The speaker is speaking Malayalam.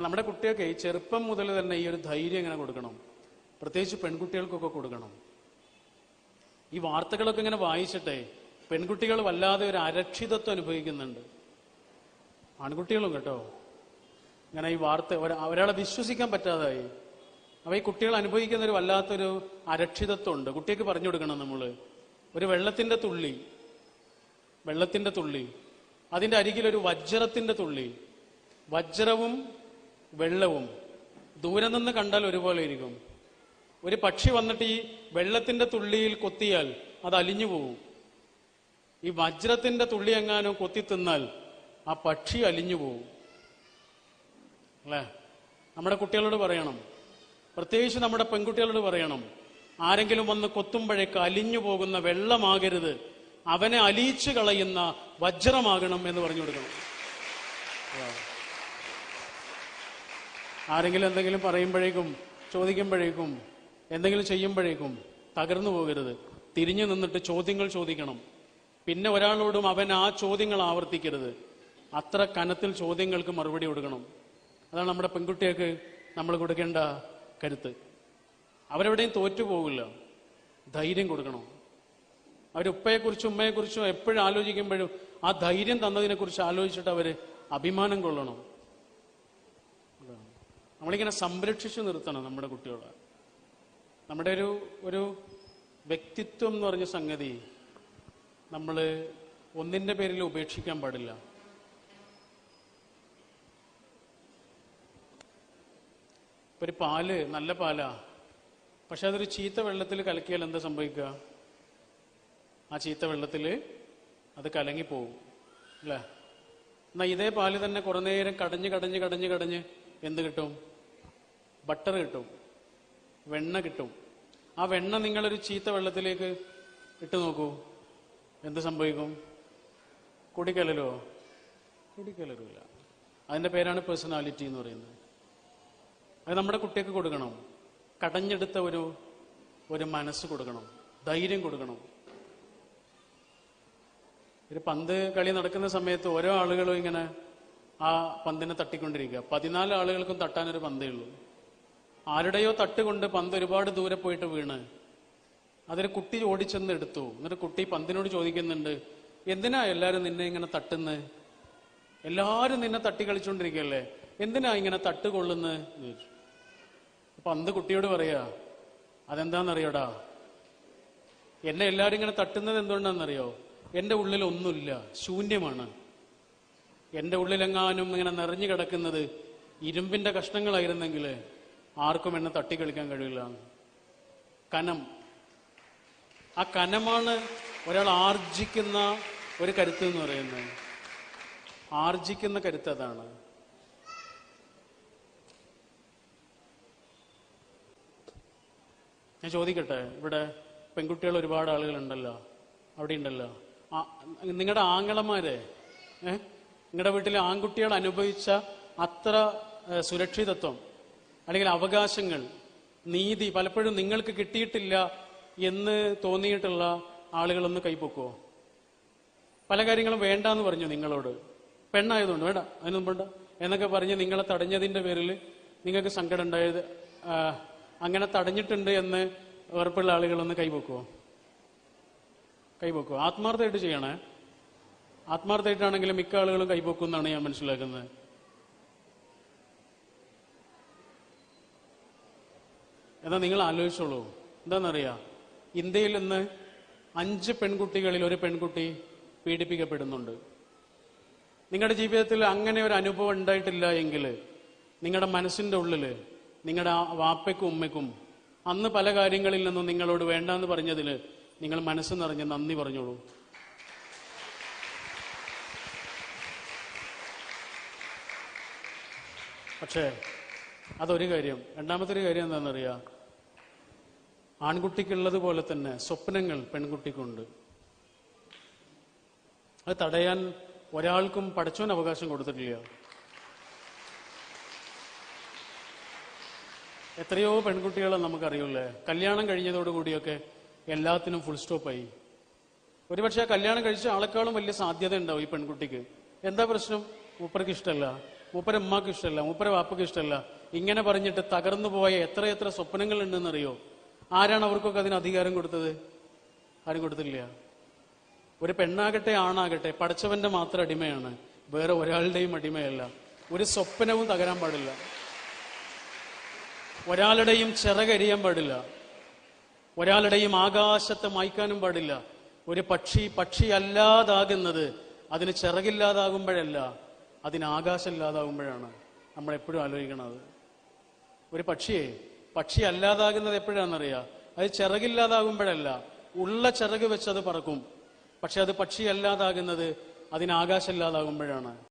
നമ്മുടെ കുട്ടികൾക്ക് ചെറുപ്പം മുതൽ തന്നെ ഈ ഒരു ധൈര്യം ഇങ്ങനെ കൊടുക്കണം? പ്രത്യേകിച്ച് പെൺകുട്ടികൾക്കൊക്കെ കൊടുക്കണം. ഈ വാർത്തകളൊക്കെ ഇങ്ങനെ വായിച്ചിട്ടെ പെൺകുട്ടികൾ വല്ലാതെ ഒരു അരക്ഷിതത്വം അനുഭവിക്കുന്നുണ്ട്. ആൺകുട്ടികളും കേട്ടോ. ഇങ്ങനെ ഈ വാർത്ത ഒരാളെ വിശ്വസിക്കാൻ പറ്റാതായി. അപ്പൊ ഈ കുട്ടികൾ അനുഭവിക്കുന്ന ഒരു വല്ലാത്തൊരു അരക്ഷിതത്വം ഉണ്ട്. കുട്ടിക്ക് പറഞ്ഞു കൊടുക്കണം നമ്മൾ ഒരു വെള്ളത്തിന്റെ തുള്ളി. വെള്ളത്തിന്റെ തുള്ളി. അതിന്റെ അരികിൽ ഒരു വജ്രത്തിന്റെ തുള്ളി. വജ്രവും വെള്ളവും. ദൂരെ നിന്ന് കണ്ടാൽ ഒരുപോലെ ഇരിക്കും. ഒരു പക്ഷി വന്നിട്ട് ഈ വെള്ളത്തിന്റെ തുള്ളിയിൽ കൊത്തിയാൽ അത് അലിഞ്ഞു പോകും ഈ വജ്രത്തിന്റെ തുള്ളി എങ്ങാനും കൊത്തി തിന്നാൽ ആ പക്ഷി അലിഞ്ഞു പോകും അല്ലേ? നമ്മുടെ കുട്ടികളോട് പറയണം. പ്രത്യേകിച്ച് നമ്മുടെ പെൺകുട്ടികളോട് പറയണം. ആരെങ്കിലും വന്ന് കൊത്തുമ്പോഴേക്ക് അലിഞ്ഞു പോകുന്ന വെള്ളമാകരുത്. അവനെ അലിയിച്ചു കളയുന്ന വജ്രമാകണം എന്ന് പറഞ്ഞു കൊടുക്കണം. ആരെങ്കിലും എന്തെങ്കിലും പറയുമ്പോഴേക്കും ചോദിക്കുമ്പോഴേക്കും എന്തെങ്കിലും ചെയ്യുമ്പോഴേക്കും തകർന്നു പോകരുത്. തിരിഞ്ഞു നിന്നിട്ട് ചോദ്യങ്ങൾ ചോദിക്കണം. പിന്നെ ഒരാളോടും അവൻ ആ ചോദ്യങ്ങൾ ആവർത്തിക്കരുത്. അത്ര കനത്തിൽ ചോദ്യങ്ങൾക്ക് മറുപടി കൊടുക്കണം. അതാണ് നമ്മുടെ പെൺകുട്ടികൾക്ക് നമ്മൾ കൊടുക്കേണ്ട കരുത്ത്. അവരെവിടെയും തോറ്റു പോകില്ല. ധൈര്യം കൊടുക്കണം. അവരുപ്പയെക്കുറിച്ചും ഉമ്മയെക്കുറിച്ചും എപ്പോഴും ആലോചിക്കുമ്പോഴും ആ ധൈര്യം തന്നതിനെക്കുറിച്ച് ആലോചിച്ചിട്ട് അവർ അഭിമാനം കൊള്ളണം. നമ്മളിങ്ങനെ സംരക്ഷിച്ചു നിർത്തണം നമ്മുടെ കുട്ടികളെ. നമ്മുടെ ഒരു ഒരു വ്യക്തിത്വം എന്ന് പറഞ്ഞ സംഗതി നമ്മൾ ഒന്നിന്റെ പേരിൽ ഉപേക്ഷിക്കാൻ പാടില്ല. ഒരു പാൽ നല്ല പാലാ. പക്ഷെ അതൊരു ചീത്ത വെള്ളത്തിൽ കലക്കിയാൽ എന്താ സംഭവിക്കുക? ആ ചീത്ത വെള്ളത്തിൽ അത് കലങ്ങിപ്പോവും അല്ലേ? എന്നാൽ ഇതേ പാൽ തന്നെ കുറേ നേരം കടഞ്ഞ് കടഞ്ഞ് കടഞ്ഞ് കടഞ്ഞ് എന്ത് കിട്ടും? ബട്ടർ കിട്ടും വെണ്ണ കിട്ടും. ആ വെണ്ണ നിങ്ങളൊരു ചീത്ത വെള്ളത്തിലേക്ക് ഇട്ട് നോക്കൂ. എന്ത് സംഭവിക്കും? കുടിക്കലരോ? കുടിക്കലരില്ല അതിന്റെ പേരാണ് പേഴ്സണാലിറ്റി എന്ന് പറയുന്നത്. അത് നമ്മുടെ കുട്ടിക്ക് കൊടുക്കണം. കടഞ്ഞെടുത്ത ഒരു ഒരു മനസ്സ് കൊടുക്കണം. ധൈര്യം കൊടുക്കണം. ഒരു പന്ത് കളി നടക്കുന്ന സമയത്ത് ഓരോ ആളുകളും ഇങ്ങനെ ആ പന്തിനെ തട്ടിക്കൊണ്ടിരിക്കുക. പതിനാല് ആളുകൾക്കും തട്ടാനൊരു പന്തേ ഉള്ളൂ. ആരുടെയോ തട്ടുകൊണ്ട് പന്ത് ഒരുപാട് ദൂരെ പോയിട്ട് വീണ്. അതൊരു കുട്ടി ഓടിച്ചെന്ന് എടുത്തു. എന്നിട്ട് കുട്ടി പന്തിനോട് ചോദിക്കുന്നുണ്ട് എന്തിനാ എല്ലാവരും നിന്നെ ഇങ്ങനെ തട്ടുന്നത് എല്ലാവരും നിന്നെ തട്ടി കളിച്ചുകൊണ്ടിരിക്കുകയല്ലേ എന്തിനാ ഇങ്ങനെ തട്ട് കൊള്ളുന്നത് പന്ത് കുട്ടിയോട് പറയാ അതെന്താണെന്നറിയോടാ എന്നെ എല്ലാരും ഇങ്ങനെ തട്ടുന്നത് എന്തുകൊണ്ടാണെന്നറിയോ എന്റെ ഉള്ളിൽ ഒന്നുമില്ല ശൂന്യമാണ്. എന്റെ ഉള്ളിലെങ്ങാനും ഇങ്ങനെ നിറഞ്ഞു കിടക്കുന്നത് ഇരുമ്പിന്റെ കഷ്ണങ്ങളായിരുന്നെങ്കിൽ ആർക്കും എന്നെ തട്ടി കളിക്കാൻ കഴിയില്ല. കനം. ആ കനമാണ് ഒരാൾ ആർജിക്കുന്ന ഒരു കരുത്ത് എന്ന് പറയുന്നത്. ആർജിക്കുന്ന കരുത്ത് അതാണ്. ഞാൻ ചോദിക്കട്ടെ ഇവിടെ പെൺകുട്ടികൾ ഒരുപാട് ആളുകളുണ്ടല്ലോ അവിടെ ഉണ്ടല്ലോ. നിങ്ങളുടെ ആങ്ങളമാരെ നിങ്ങളുടെ വീട്ടിലെ ആൺകുട്ടികൾ അനുഭവിച്ച അത്ര സുരക്ഷിതത്വം അല്ലെങ്കിൽ അവകാശങ്ങൾ നീതി പലപ്പോഴും നിങ്ങൾക്ക് കിട്ടിയിട്ടില്ല എന്ന് തോന്നിയിട്ടുള്ള ആളുകളൊന്ന് കൈപ്പൊക്കുവോ? പല കാര്യങ്ങളും വേണ്ട എന്ന് പറഞ്ഞു നിങ്ങളോട്. പെണ്ണായതുകൊണ്ട് വേണ്ട അതിനൊന്നും വേണ്ട എന്നൊക്കെ പറഞ്ഞ് നിങ്ങളെ തടഞ്ഞതിന്റെ പേരിൽ നിങ്ങൾക്ക് സങ്കടം ഉണ്ടായത് അങ്ങനെ തടഞ്ഞിട്ടുണ്ട് എന്ന് ഉറപ്പുള്ള ആളുകളൊന്ന് കൈപൊക്കുവോ കൈപൊക്കുവോ ആത്മാർത്ഥമായിട്ട് ചെയ്യണേ. ആത്മാർത്ഥമായിട്ടാണെങ്കിലും മിക്ക ആളുകളും കൈപൊക്കും എന്നാണ് ഞാൻ മനസ്സിലാക്കുന്നത്. എന്നാ നിങ്ങൾ ആലോചിച്ചോളൂ. എന്താണെന്നറിയാ ഇന്ത്യയിൽ ഇന്ന് അഞ്ച് പെൺകുട്ടികളിൽ ഒരു പെൺകുട്ടി പീഡിപ്പിക്കപ്പെടുന്നുണ്ട്. നിങ്ങളുടെ ജീവിതത്തിൽ അങ്ങനെ ഒരു അനുഭവം ഉണ്ടായിട്ടില്ല എങ്കിൽ നിങ്ങളുടെ മനസ്സിന്റെ ഉള്ളിൽ നിങ്ങളുടെ വാപ്പയ്ക്കും ഉമ്മയ്ക്കും അന്ന് പല കാര്യങ്ങളിൽ നിന്നും നിങ്ങളോട് വേണ്ടെന്ന് പറഞ്ഞതിൽ നിങ്ങൾ മനസ്സ് നിറഞ്ഞ് നന്ദി പറഞ്ഞോളൂ. പക്ഷേ അതൊരു കാര്യം. രണ്ടാമത്തെ ഒരു കാര്യം എന്താണെന്നറിയാ ആൺകുട്ടിക്കുള്ളത് പോലെ തന്നെ സ്വപ്നങ്ങൾ പെൺകുട്ടിക്കുണ്ട്. അത് തടയാൻ ഒരാൾക്കും പഠിച്ചോൻ അവകാശം കൊടുത്തിട്ടില്ല. എത്രയോ പെൺകുട്ടികളെ നമുക്കറിയൂലേ കല്യാണം കഴിഞ്ഞതോടുകൂടിയൊക്കെ എല്ലാത്തിനും ഫുൾ സ്റ്റോപ്പായി ഒരുപക്ഷെ കല്യാണം കഴിച്ച ആളെക്കാളും വലിയ സാധ്യത ഉണ്ടാവും ഈ പെൺകുട്ടിക്ക്. എന്താ പ്രശ്നം? മൂപ്പർക്ക് ഇഷ്ടമല്ല മൂപ്പര ഉമ്മാക്ക് ഇഷ്ടമല്ല മൂപ്പര വാപ്പക്ക് ഇഷ്ടമല്ല ഇങ്ങനെ പറഞ്ഞിട്ട് തകർന്നു പോയ എത്രയെത്ര സ്വപ്നങ്ങൾ ഉണ്ടെന്നറിയോ ആരാണ് അവർക്കൊക്കെ അതിന് അധികാരം കൊടുത്തത്? ആരും കൊടുത്തില്ല ഒരു പെണ്ണാകട്ടെ ആണാകട്ടെ പഠിച്ചവന്റെ മാത്രം അടിമയാണ്. വേറെ ഒരാളുടെയും അടിമയല്ല. ഒരു സ്വപ്നവും തകരാൻ പാടില്ല. ഒരാളുടെയും ചിറകരിയാൻ പാടില്ല. ഒരാളുടെയും ആകാശത്തെ മായ്ക്കാനും പാടില്ല. ഒരു പക്ഷി പക്ഷിയല്ലാതാകുന്നത് അതിന് ചിറകില്ലാതാകുമ്പോഴല്ല അതിന് ആകാശമില്ലാതാകുമ്പോഴാണ്. നമ്മൾ എപ്പോഴും ആലോചിക്കണത്. ഒരു പക്ഷിയെ പക്ഷി അല്ലാതാകുന്നത് എപ്പോഴാണെന്നറിയാം? അത് ചിറകില്ലാതാകുമ്പോഴല്ല. ഉള്ള ചിറക് വെച്ച് അത് പറക്കും. പക്ഷെ അത് പക്ഷി അല്ലാതാകുന്നത് അതിന് ആകാശമില്ലാതാകുമ്പോഴാണ്